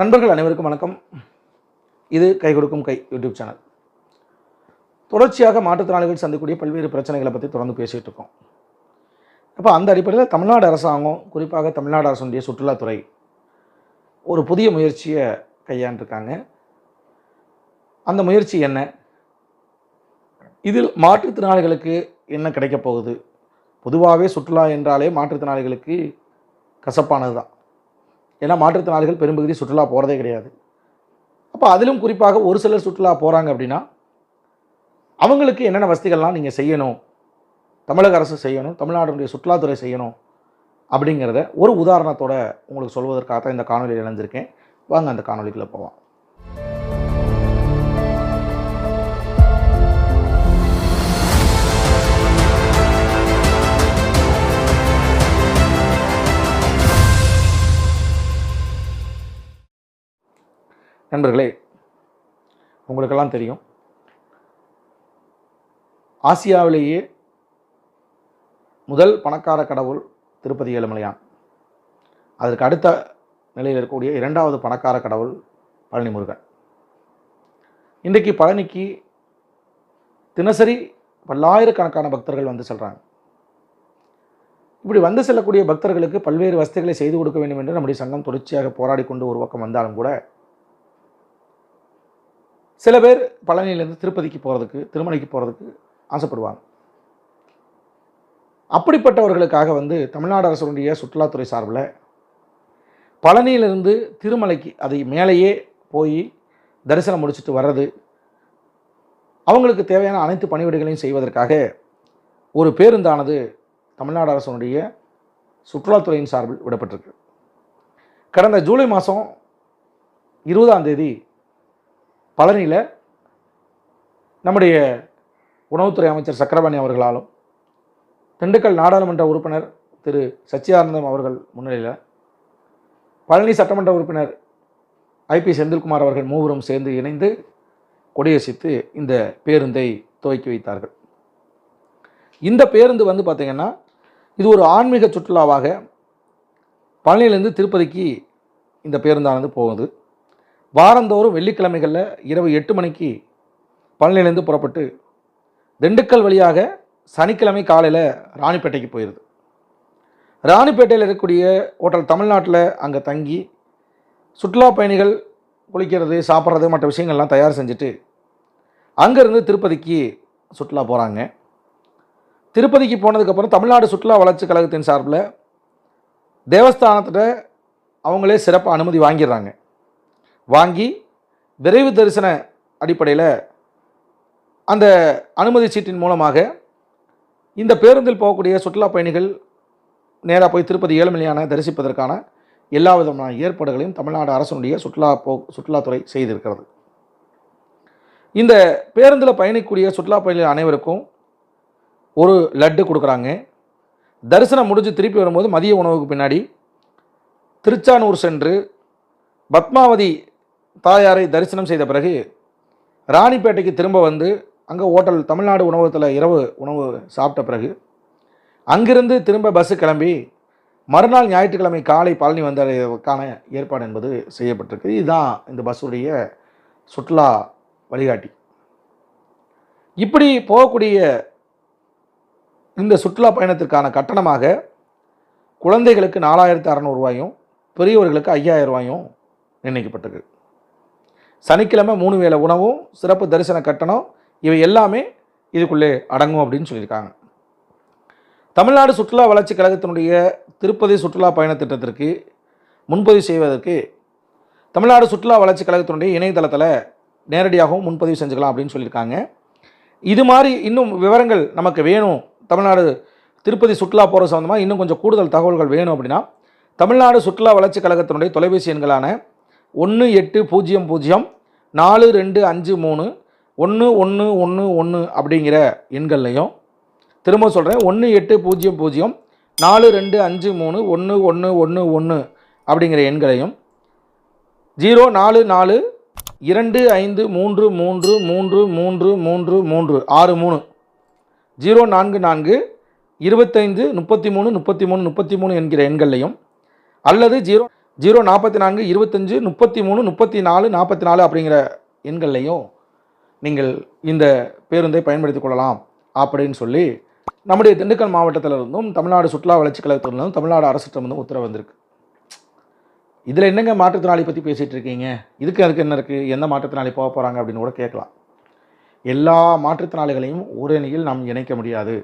நண்பர்கள் அனைவருக்கும் வணக்கம். இது கை கொடுக்கும் கை யூடியூப் சேனல். தொடர்ச்சியாக மாற்றுத்திறனாளிகள் சந்திக்கக்கூடிய பல்வேறு பிரச்சனைகளை பற்றி தொடர்ந்து பேசிகிட்டு இருக்கோம். அப்போ அந்த அடிப்படையில் தமிழ்நாடு அரசாங்கம் குறிப்பாக தமிழ்நாடு அரசுடைய சுற்றுலாத்துறை ஒரு புதிய முயற்சியை கையாண்டிருக்காங்க. அந்த முயற்சி என்ன? இதில் மாற்றுத்திறனாளிகளுக்கு என்ன கிடைக்கப் போகுது? பொதுவாகவே சுற்றுலா என்றாலே மாற்றுத்திறனாளிகளுக்கு கசப்பானது தான் ஏன்னா மாற்றுத்திறனாளிகள் பெரும்பகுதி சுற்றுலா போகிறதே கிடையாது. அப்போ அதிலும் குறிப்பாக ஒரு சிலர் சுற்றுலா போகிறாங்க அப்படின்னா அவங்களுக்கு என்னென்ன வசதிகள்லாம் நீங்கள் செய்யணும் தமிழக அரசு செய்யணும் தமிழ்நாடுடைய சுற்றுலாத்துறை செய்யணும் அப்படிங்கிறத ஒரு உதாரணத்தோட உங்களுக்கு சொல்வதற்காக தான் இந்த காணொலியில் இணைஞ்சிருக்கேன். வாங்க அந்த காணொலிக்குள்ளே போவோம் நண்பர்களே உங்களுக்கெல்லாம் தெரியும். ஆசியாவிலேயே முதல் பணக்கார கடவுள் திருப்பதி ஏழுமலையான். அதற்கு அடுத்த நிலையில் இருக்கக்கூடிய இரண்டாவது பணக்கார கடவுள் பழனி முருகன் இன்றைக்கு பழனிக்கு தினசரி பல்லாயிரக்கணக்கான பக்தர்கள் வந்து செல்கிறாங்க இப்படி வந்து செல்லக்கூடிய பக்தர்களுக்கு பல்வேறு வசதிகளை செய்து கொடுக்க வேண்டும் என்று நம்முடைய சங்கம் தொடர்ச்சியாக போராடி கொண்டு ஒரு பக்கம் வந்தாலும் கூட சில பேர் பழனியிலேருந்து திருப்பதிக்கு போகிறதுக்கு திருமலைக்கு போகிறதுக்கு ஆசைப்படுவாங்க. அப்படிப்பட்டவர்களுக்காக வந்து தமிழ்நாடு அரசுடைய சுற்றுலாத்துறை சார்பில் பழனியிலிருந்து திருமலைக்கு அதை மேலேயே போய் தரிசனம் முடிச்சுட்டு வர்றது அவங்களுக்கு தேவையான அனைத்து பணிவிடைகளையும் செய்வதற்காக ஒரு பேருந்தானது தமிழ்நாடு அரசுடைய சுற்றுலாத்துறையின் சார்பில் விடப்பட்டிருக்கு. கடந்த ஜூலை மாதம் இருபதாம் தேதி பழனியில் நம்முடைய உணவுத்துறை அமைச்சர் சக்கரபாணி அவர்களாலும் திண்டுக்கல் நாடாளுமன்ற உறுப்பினர் திரு சச்சிதானந்தம் அவர்கள் முன்னிலையில் பழனி சட்டமன்ற உறுப்பினர் ஐபி செந்தில்குமார் அவர்கள் மூவரும் சேர்ந்து இணைந்து கொடியசித்து இந்த பேருந்தை துவக்கி வைத்தார்கள். இந்த பேருந்து வந்து பார்த்திங்கன்னா இது ஒரு ஆன்மீக சுற்றுலாவாக பழனியிலேருந்து திருப்பதிக்கு இந்த பேருந்தானது போகுது. வாரந்தோறும் வெள்ளிக்கிழமைகளில் இரவு எட்டு மணிக்கு பழனிலேருந்து புறப்பட்டு திண்டுக்கல் வழியாக சனிக்கிழமை காலையில் ராணிப்பேட்டைக்கு போயிடுது ராணிப்பேட்டையில் இருக்கக்கூடிய ஹோட்டல் தமிழ்நாட்டில் அங்கே தங்கி சுற்றுலா பயணிகள் குளிக்கிறது சாப்பிட்றது மற்ற விஷயங்கள்லாம் தயார் செஞ்சுட்டு அங்கேருந்து திருப்பதிக்கு சுற்றுலா போகிறாங்க திருப்பதிக்கு போனதுக்கப்புறம் தமிழ்நாடு சுற்றுலா வளர்ச்சி கழகத்தின் சார்பில் தேவஸ்தானத்தில் அவங்களே சிறப்பு அனுமதி வாங்கிடுறாங்க. வாங்கி விரைவு தரிசன அடிப்படையில் அந்த அனுமதி சீட்டின் மூலமாக இந்த பேருந்தில் போகக்கூடிய சுற்றுலா பயணிகள் நேராக போய் திருப்பதி ஏழுமலையான தரிசிப்பதற்கான எல்லா விதமான ஏற்பாடுகளையும் தமிழ்நாடு அரசனுடைய சுற்றுலா போ சுற்றுலாத்துறை செய்திருக்கிறது. இந்த பேருந்தில் பயணிக்கூடிய சுற்றுலா பயணிகள் அனைவருக்கும் ஒரு லட்டு கொடுக்குறாங்க. தரிசனம் முடிஞ்சு திருப்பி வரும்போது மதிய உணவுக்கு பின்னாடி திருச்சானூர் சென்று பத்மாவதி தாயாரை தரிசனம் செய்த பிறகு ராணிப்பேட்டைக்கு திரும்ப வந்து அங்கே ஓட்டல் தமிழ்நாடு உணவகத்தில் இரவு உணவு சாப்பிட்ட பிறகு அங்கிருந்து திரும்ப பஸ்ஸு கிளம்பி மறுநாள் ஞாயிற்றுக்கிழமை காலை பழனி வந்ததற்கான ஏற்பாடு என்பது செய்யப்பட்டிருக்கு. இதுதான் இந்த பஸ்ஸுடைய சுற்றுலா வழிகாட்டி. இப்படி போகக்கூடிய இந்த சுற்றுலா பயணத்திற்கான கட்டணமாக குழந்தைகளுக்கு நாலாயிரத்து அறநூறுவாயும் பெரியவர்களுக்கு ஐயாயிரம் ரூபாயும் நிர்ணயிக்கப்பட்டிருக்கு. சனிக்கிழமை மூணு வேளை உணவும் சிறப்பு தரிசன கட்டணம் இவை எல்லாமே இதுக்குள்ளே அடங்கும் அப்படின்னு சொல்லியிருக்காங்க. தமிழ்நாடு சுற்றுலா வளர்ச்சி கழகத்தினுடைய திருப்பதி சுற்றுலா பயண திட்டத்திற்கு முன்பதிவு செய்வதற்கு தமிழ்நாடு சுற்றுலா வளர்ச்சி கழகத்தினுடைய இணையதளத்தில் நேரடியாகவும் முன்பதிவு செஞ்சுக்கலாம் அப்படின்னு சொல்லியிருக்காங்க. இது மாதிரி இன்னும் விவரங்கள் நமக்கு வேணும். தமிழ்நாடு திருப்பதி சுற்றுலா போகிற சம்மந்தமாக இன்னும் கொஞ்சம் கூடுதல் தகவல்கள் வேணும் அப்படின்னா தமிழ்நாடு சுற்றுலா வளர்ச்சி கழகத்தினுடைய தொலைபேசி எண்களான ஒன்று எட்டு பூஜ்ஜியம் பூஜ்ஜியம் நாலு ரெண்டு அஞ்சு மூணு ஒன்று ஒன்று ஒன்று ஒன்று அப்படிங்கிற எண்கள்லையும் திரும்ப சொல்கிறேன் ஒன்று எட்டு பூஜ்ஜியம் பூஜ்ஜியம் நாலு ரெண்டு அஞ்சு மூணு ஒன்று ஒன்று ஒன்று ஒன்று அப்படிங்கிற எண்களையும் ஜீரோ நாலு நாலு இரண்டு ஐந்து மூன்று மூன்று மூன்று மூன்று மூன்று மூன்று ஆறு மூணு. ஜீரோ நான்கு நான்கு இருபத்தைந்து முப்பத்தி மூணு முப்பத்தி மூணு முப்பத்தி மூணு என்கிற எண்கள்லையும் அல்லது ஜீரோ ஜீரோ நாற்பத்தி நான்கு இருபத்தஞ்சு முப்பத்தி மூணு முப்பத்தி நாலு நாற்பத்தி நாலு அப்படிங்கிற எண்கள்லையும் நீங்கள் இந்த பேருந்தை பயன்படுத்தி கொள்ளலாம் அப்படின்னு சொல்லி நம்முடைய திண்டுக்கல் மாவட்டத்தில் இருந்தும் தமிழ்நாடு சுற்றுலா வளர்ச்சி கழகத்திலிருந்தும் தமிழ்நாடு அரசிடமிருந்தும் உத்தரவு வந்திருக்கு. இதில் என்னங்க மாற்றுத்திறனாளி பற்றி பேசிகிட்டு இருக்கீங்க? இதுக்கு அதுக்கு என்ன இருக்குது எந்த மாற்றுத்திறனாளி போக போகிறாங்க அப்படின்னு கூட கேட்கலாம். எல்லா மாற்றுத்திறனாளிகளையும் ஒரே அணியில் நாம் இணைக்க முடியாது.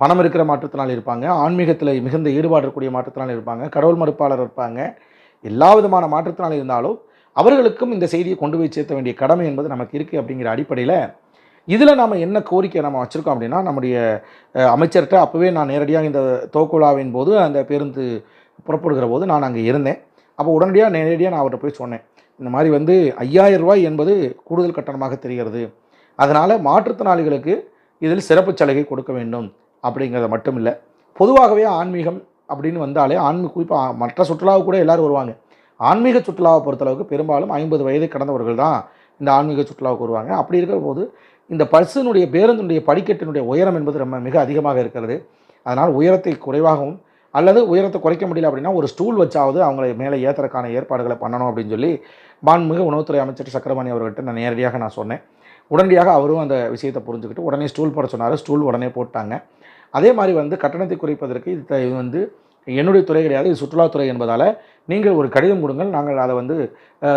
பணம் இருக்கிற மாற்றுத்திறனாளி இருப்பாங்க ஆன்மீகத்தில் மிகுந்த ஈடுபாடு இருக்கக்கூடிய மாற்றுத்திறனாளி இருப்பாங்க கடவுள் மறுப்பாளர் இருப்பாங்க. எல்லா விதமான மாற்றுத்திறனாளி இருந்தாலும் அவர்களுக்கும் இந்த செய்தியை கொண்டு போய் சேர்த்த வேண்டிய கடமை என்பது நமக்கு இருக்குது அப்படிங்கிற அடிப்படையில் இதில் நம்ம என்ன கோரிக்கை நம்ம வச்சுருக்கோம் அப்படின்னா நம்முடைய அமைச்சர்கிட்ட அப்போவே நான் நேரடியாக இந்த தோக்குழாவின் போது அந்த பேருந்து புறப்படுகிற போது நான் அங்கே இருந்தேன். அப்போ உடனடியாக நேரடியாக நான் அவர்கிட்ட போய் சொன்னேன். இந்த மாதிரி வந்து ஐயாயிரம் ரூபாய் என்பது கூடுதல் கட்டணமாக தெரிகிறது. அதனால் மாற்றுத்திறனாளிகளுக்கு இதில் சிறப்பு சலுகை கொடுக்க வேண்டும். அப்படிங்கிறத மட்டும் இல்லை பொதுவாகவே ஆன்மீகம் அப்படின்னு வந்தாலே ஆன்மீக குறிப்பாக மற்ற சுற்றுலாவுக்கு கூட எல்லோரும் வருவாங்க. ஆன்மீக சுற்றுலாவை பொறுத்தளவுக்கு பெரும்பாலும் ஐம்பது வயது கடந்தவர்கள் தான் இந்த ஆன்மீக சுற்றுலாவுக்கு வருவாங்க. அப்படி இருக்கிற போது இந்த பஸ்ஸினுடைய பேருந்தினுடைய படிக்கட்டினுடைய உயரம் என்பது ரொம்ப மிக அதிகமாக இருக்கிறது. அதனால் உயரத்தை குறைவாகவும் அல்லது உயரத்தை குறைக்க முடியல அப்படின்னா ஒரு ஸ்டூல் வச்சாவது அவங்களை மேலே ஏற்றுறதுக்கான ஏற்பாடுகளை பண்ணணும் அப்படின்னு சொல்லி மாண்புமிகு உணவுத்துறை அமைச்சர் சக்கரபாணி அவர்கிட்ட நான் நேரடியாக நான் சொன்னேன். உடனடியாக அவரும் அந்த விஷயத்தை புரிஞ்சுக்கிட்டு உடனே ஸ்டூல் போட சொன்னார். ஸ்டூல் உடனே போட்டாங்க. அதே மாதிரி வந்து கட்டணத்தை குறைப்பதற்கு இது த- இது வந்து என்னுடைய துறை கிடையாது இது சுற்றுலாத்துறை என்பதால் நீங்கள் ஒரு கடிதம் கொடுங்கள். நாங்கள் அதை வந்து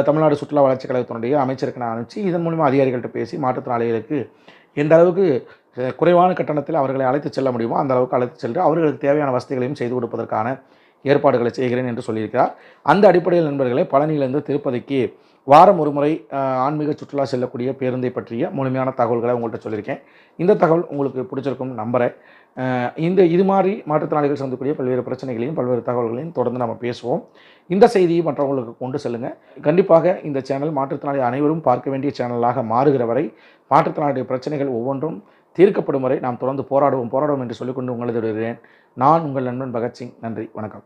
தமிழ்நாடு சுற்றுலா வளர்ச்சிக் கழகத்தினுடைய அமைச்சருக்கு நான் அனுப்பிச்சு இதன் மூலிமா அதிகாரிகள்கிட்ட பேசி மாற்றுத்திறனாளிகளுக்கு எந்த அளவுக்கு குறைவான கட்டணத்தில் அவர்களை அழைத்து செல்ல முடியுமோ அந்த அளவுக்கு அழைத்து சென்று அவர்களுக்கு தேவையான வசதிகளையும் செய்து கொடுப்பதற்கான ஏற்பாடுகளை செய்கிறேன் என்று சொல்லியிருக்கிறார். அந்த அடிப்படையில் நண்பர்களே பழனியிலிருந்து திருப்பதிக்கு வாரம் ஒரு முறை ஆன்மீக சுற்றுலா செல்லக்கூடிய பேருந்தை பற்றிய முழுமையான தகவல்களை உங்கள்கிட்ட சொல்லியிருக்கேன். இந்த தகவல் உங்களுக்கு பிடிச்சிருக்கும் நம்புகிறேன் இந்த இது மாதிரி மாற்றுத்திறனாளிகள் சந்திக்கக்கூடிய பல்வேறு பிரச்சனைகளையும் பல்வேறு தகவல்களையும் தொடர்ந்து நம்ம பேசுவோம். இந்த செய்தியை மற்றவங்களுக்கு கொண்டு செல்லுங்கள் கண்டிப்பாக இந்த சேனல் மாற்றுத்திறனாளி அனைவரும் பார்க்க வேண்டிய சேனலாக மாறுகிற வரை மாற்றுத்திறனாளிய பிரச்சனைகள் ஒவ்வொன்றும் தீர்க்கப்படும் வரை நாம் தொடர்ந்து போராடுவோம் போராடுவோம் என்று சொல்லிக்கொண்டு உங்களது விடுகிறேன் நான் உங்கள் நண்பன் பகத்சிங். நன்றி வணக்கம்.